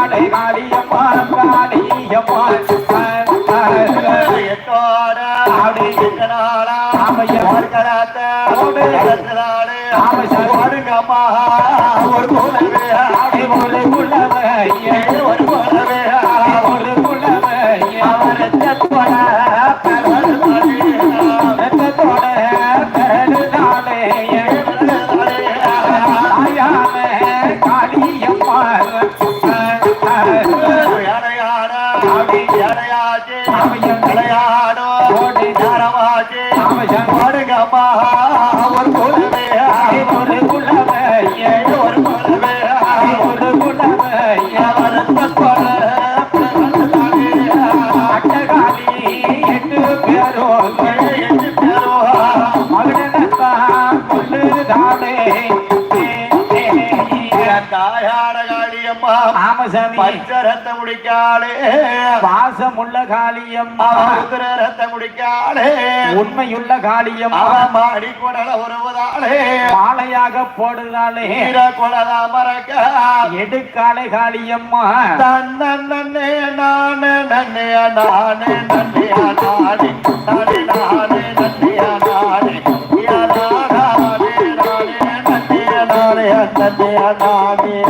ஆடை ஆடியம்மா ஆடியம்மா ஒரு கோலை உள்ளவன் ஒரு குலவே ஒரு ஒரு ஒரு எட்டு கொள்ளுதானே தாயாடகாளியம்மா ராமசாமி பஞ்சரத்த முடிக்காளே பாசமுள்ள காளியம்மா. அவருத்திர ரத்த முடிக்காளே உண்மையுள்ள காளியம்மா. மாடி கொடல உறவுதாளே மாலையாக போடுதாளே. வீர கொடலா மறக்க. எடுக்காலை காளியம்மா. தன்னே நானே நன்னே நானே நன்னே நானே நானே நானே நன்னே நானே. நானே நானே நன்னே நானே நன்னே நானே.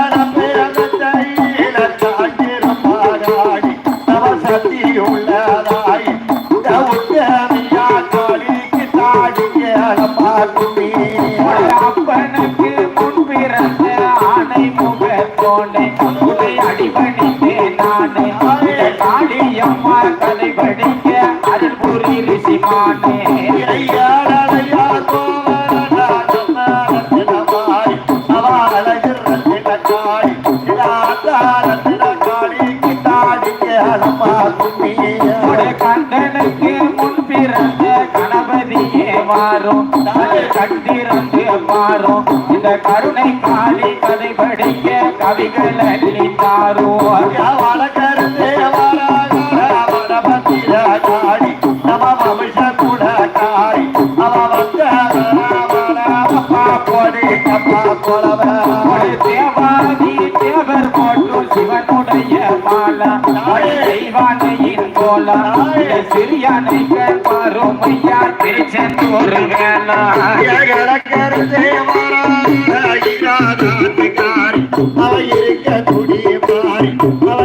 கதை படிக்க அருள் புரி ரிஷிமானே உடைய கண்டனுக்கு முன் பிறந்த கணபதியே இந்த கருணை காளி கதை படிக்க கவிகள் அள்ளித்தாரும் ஒரு தேவாதி தேவர் போட்டு சிவனுடைய மாலா ஒரு தெய்வானையின் போலா இந்த சிறியானைகள் பருமையா திருச்செந்தூர் வேளா அவ இருக்க துடிய பாரி. அவ